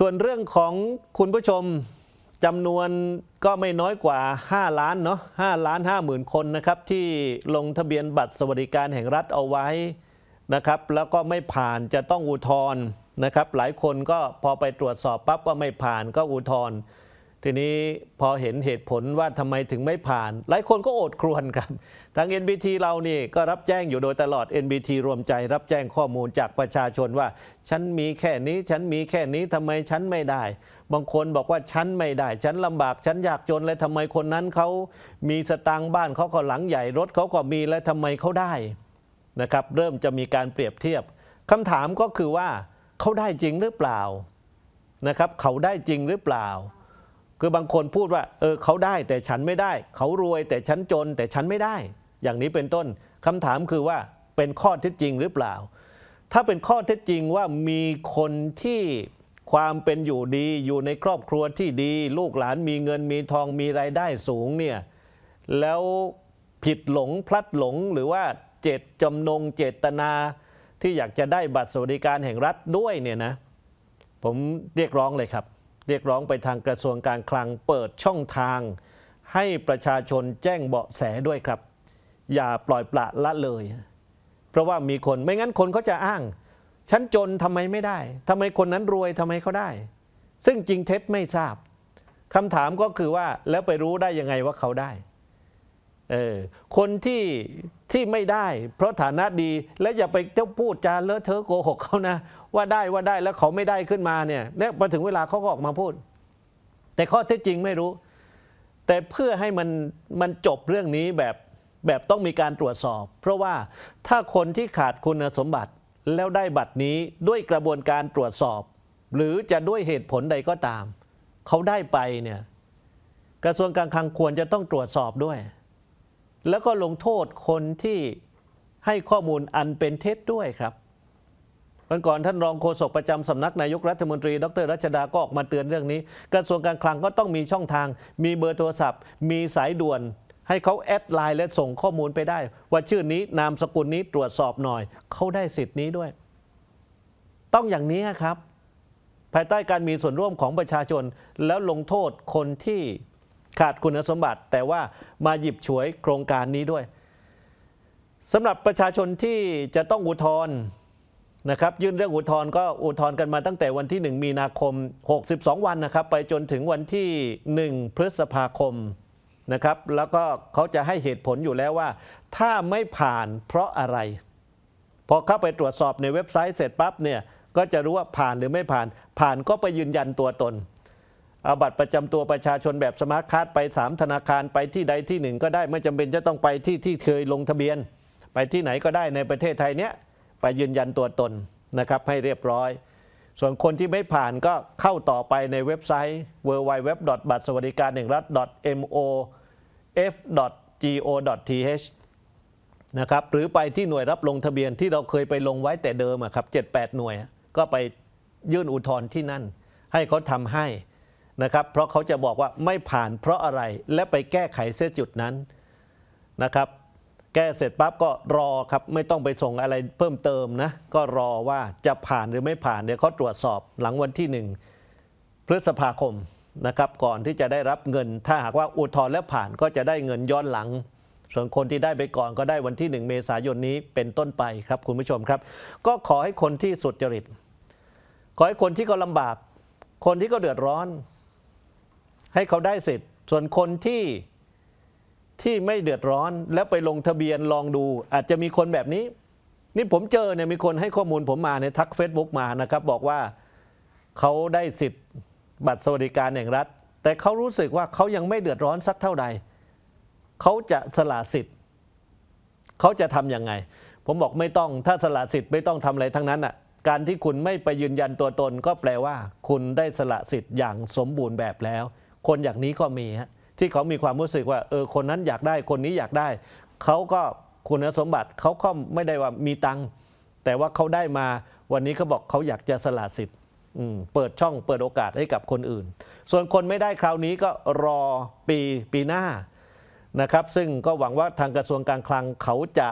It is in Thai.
ส่วนเรื่องของคุณผู้ชมจำนวนก็ไม่น้อยกว่า 5 ล้านเนาะ5ล้าน5หมื่นคนนะครับที่ลงทะเบียนบัตรสวัสดิการแห่งรัฐเอาไว้นะครับ แล้วก็ไม่ผ่านจะต้องอุทธรณ์นะครับ หลายคนก็พอไปตรวจสอบปั๊บว่าไม่ผ่านก็อุทธรณ์ ทีนี้พอเห็นเหตุผลว่าทำไมถึงไม่ผ่าน หลายคนก็โอดครวญครับ ทาง NBT เรานี่ก็รับแจ้งอยู่โดยตลอด NBT รวมใจ รับแจ้งข้อมูลจากประชาชนว่า ฉันมีแค่นี้ฉันมีแค่นี้ทำไมฉันไม่ได้ บางคนบอกว่าฉันไม่ได้ ฉันลำบากฉันยากจนแล้วทำไมคนนั้นเขามีสตางค์บ้านเขาก็หลังใหญ่รถเขาก็มีแล้วทำไมเขาได้นะครับ เริ่มจะมีการเปรียบเทียบคำถามก็คือว่าเขาได้จริงหรือเปล่านะครับเขาได้จริงหรือเปล่า คือบางคนพูดว่าเออเขาได้แต่ฉันไม่ได้ เขารวยแต่ฉันจนแต่ฉันไม่ได้ อย่างนี้เป็นต้นคำถามคือว่าเป็นข้อเท็จจริงหรือเปล่า ถ้าเป็นข้อเท็จจริงว่ามีคนที่ความเป็นอยู่ดีอยู่ในครอบครัวที่ดี ลูกหลานมีเงินมีทองมีรายได้สูงเนี่ยแล้วผิดหลงพลัดหลงหรือว่าเจตจำนงเจตนาที่อยากจะได้บัตรสวัสดิการแห่งรัฐด้วยเนี่ยนะ ผมเรียกร้องเลยครับ เรียกร้องไปทางกระทรวงการคลังเปิดช่องทาง ให้ประชาชนแจ้งเบาะแสด้วยครับ อย่าปล่อยปละละเลย เพราะว่ามีคนไม่งั้นคนเขาจะอ้าง ฉันจนทำไมไม่ได้ทำไมคนนั้นรวยทำไมเขาได้ ซึ่งจริงเท็จไม่ทราบคำถามก็คือว่าแล้วไปรู้ได้ยังไงว่าเขาได้ คนที่ที่ไม่ได้ เพราะฐานะดีและอย่าไปเจ้าพูดจาเลอะเทอะโกหกเขานะ ว่าได้ว่าได้แล้วเขาไม่ได้ขึ้นมาเนี่ยเนี่ยพอถึงเวลาเขาก็ออกมาพูด แต่ข้อเท็จจริงไม่รู้ แต่เพื่อให้มันมันจบเรื่องนี้แบบแบบต้องมีการตรวจสอบ เพราะว่าถ้าคนที่ขาดคุณสมบัติแล้วได้บัตรนี้ด้วยกระบวนการตรวจสอบ หรือจะด้วยเหตุผลใดก็ตาม เขาได้ไปเนี่ยกระทรวงการคลังควรจะต้องตรวจสอบด้วย แล้วก็ลงโทษคนที่ให้ข้อมูลอันเป็นเท็จด้วยครับวันก่อนท่านรองโฆษกประจำสำนักนายกรัฐมนตรี ดรรัชดาก็ออกมาเตือนเรื่องนี้ กระทรวงการคลังก็ต้องมีช่องทาง มีเบอร์โทรศัพท์ มีสายด่วน ให้เขาแอดไลน์และส่งข้อมูลไปได้ ว่าชื่อนี้นามสกุลนี้ตรวจสอบหน่อย เขาได้สิทธิ์นี้ด้วย ต้องอย่างนี้ครับ ภายใต้การมีส่วนร่วมของประชาชนแล้วลงโทษคนที่ ขาดคุณสมบัติ แต่ว่ามาหยิบฉวยโครงการนี้ด้วยสำหรับประชาชนที่จะต้องอุทธรณ์นะครับยื่นเรื่องอุทธรณ์ก็อุทธรณ์กันมาตั้งแต่วันที่ 1 มีนาคม 62 วันนะครับ ไปจนถึงวันที่ 1 พฤษภาคมนะครับ แล้วก็เขาจะให้เหตุผลอยู่แล้วว่า ถ้าไม่ผ่านเพราะอะไร พอเข้าไปตรวจสอบในเว็บไซต์เสร็จปั๊บเนี่ยก็จะรู้ว่าผ่านหรือไม่ผ่าน ผ่านก็ไปยืนยันตัวตน เอาบัตรประจำตัวประชาชนแบบสมาร์ทการ์ดไป 3 ธนาคารไปที่ใดที่หนึ่งก็ได้ไม่จำเป็นจะต้องไปที่ที่เคยลงทะเบียน ไปที่ไหนก็ได้ในประเทศไทยเนี้ยไปยืนยันตัวตนนะครับให้เรียบร้อย ส่วนคนที่ไม่ผ่านก็เข้าต่อไปในเว็บไซต์ www. บัตรสวัสดิการแห่งรัฐ mof.go.th นะครับหรือไปที่หน่วยรับลงทะเบียนที่เราเคยไปลงไว้แต่เดิมครับ 7-8 หน่วย ก็ไปยื่นอุทธรณ์ที่นั่น ให้เขาทำให้ นะครับ เพราะเขาจะบอกว่าไม่ผ่านเพราะอะไรและไปแก้ไขเสียจุดนั้นนะครับ แก้เสร็จปั๊บก็รอครับไม่ต้องไปส่งอะไรเพิ่มเติมนะก็รอว่าจะผ่านหรือไม่ผ่านเดี๋ยวเขาตรวจสอบหลังวันที่หนึ่งพฤษภาคมนะครับ ก่อนที่จะได้รับเงิน ถ้าหากว่าอุทธรณ์และผ่านก็จะได้เงินย้อนหลังส่วนคนที่ได้ไปก่อนก็ได้วันที่ 1 เมษายนนี้เป็นต้นไปครับคุณผู้ชมครับ ก็ขอให้คนที่สุดจริต ขอให้คนที่เขาลำบาก คนที่เขาเดือดร้อน ให้เขาได้สิทธิ์ส่วนคนที่ที่ไม่เดือดร้อนแล้วไปลงทะเบียนลองดู อาจจะมีคนแบบนี้ นี่ผมเจอเนี่ยมีคนให้ข้อมูลผมมาในยทัก Facebook มานะครับ บอกว่าเขาได้สิทธิ์บัตรสวัสดิการแห่งรัฐ แต่เขารู้สึกว่าเขายังไม่เดือดร้อนสักเท่าใดเขาจะสละสิทธิ์เขาจะทำยังไง ผมบอกไม่ต้องถ้าสละสิทธิ์ไม่ต้องทำอะไรทั้งนั้นอะการที่คุณไม่ไปยืนยันตัวตนก็แปลว่า คุณได้สละสิทธิ์อย่างสมบูรณ์แบบแล้ว คนอย่างนี้ก็มีฮะที่เขามีความรู้สึกว่าเออคนนั้นอยากได้คนนี้อยากได้ เขาก็คุณสมบัติเขาก็ไม่ได้ว่ามีตังค์แต่ว่าเขาได้มาวันนี้เขาบอกเขาอยากจะสละสิทธิ์เปิดช่องเปิดโอกาสให้กับคนอื่น ส่วนคนไม่ได้คราวนี้ก็รอปีปีหน้านะครับ ซึ่งก็หวังว่าทางกระทรวงการคลังเขาจะ